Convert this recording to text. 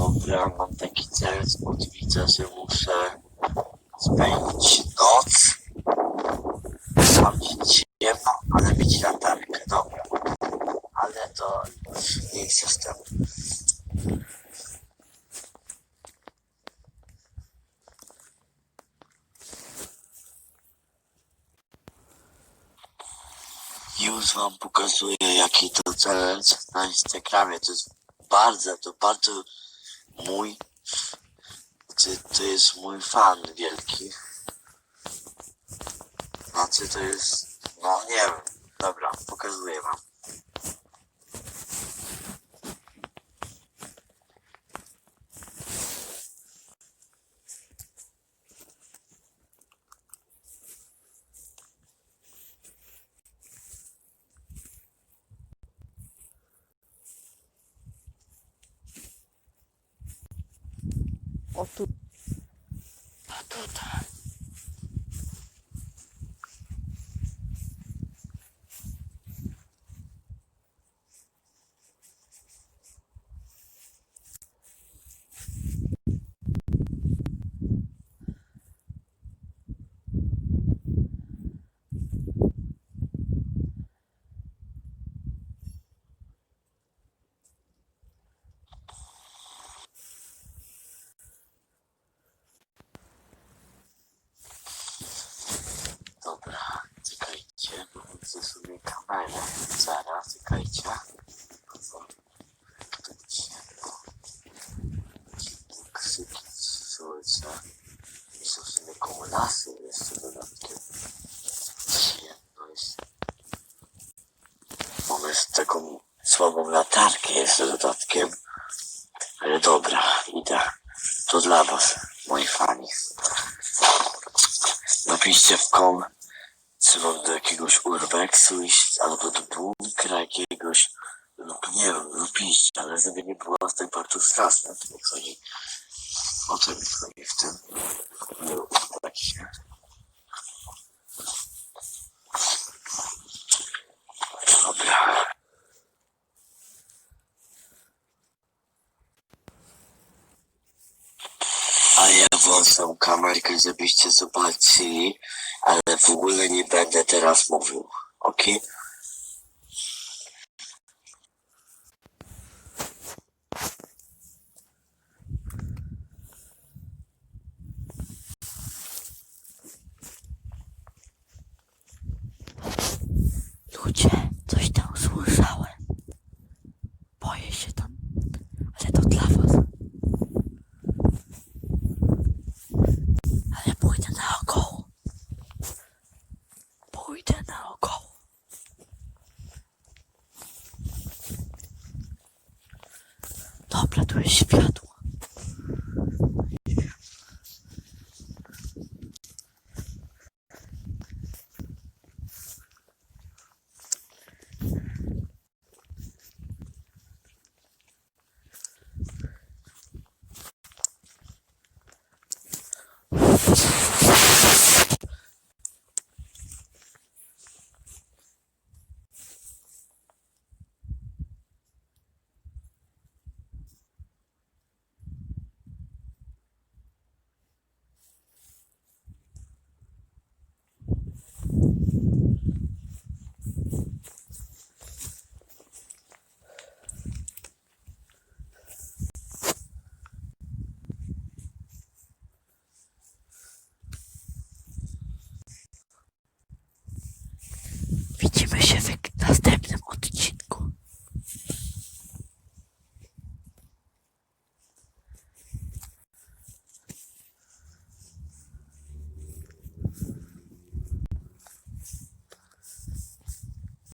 Dobra, mam taki cel, widzę, że muszę spędzić noc. Mieć ciemno, ale mieć latarkę, dobra. Ale to już nie jest system. Już wam pokazuję jaki to challenge na Instagramie. To jest bardzo, to bardzo mój, znaczy to jest mój fan wielki. Znaczy to jest, no nie wiem, dobra, pokazuję wam. O tu. A tutaj. Dobra, czekajcie, bo widzę kamerę. Zaraz, czekajcie. Krzyki słyszę. I są w sumie koło jeszcze dodatkiem. Jest. Mamy taką słabą latarkę jeszcze dodatkiem. Ale dobra, idę. To dla was, moi fani. Napiszcie w kom, mam do jakiegoś urbexu iść, albo do bunkra jakiegoś, lub nie wiem, lub iść, ale żeby nie było aż tak bardzo straszne, to nie chodzi. O to mi chodzi w tym. Nie tak się. Dobra. A ja włączam kamerkę, żebyście zobaczyli, ale w ogóle nie będę teraz mówił, ok? Ludzie, coś tam słyszałem. Boję się tam. Ale to dla was. Ale pójdę naokoło. Pójdę naokoło. Dobra, tu jest światło. Widzimy się w,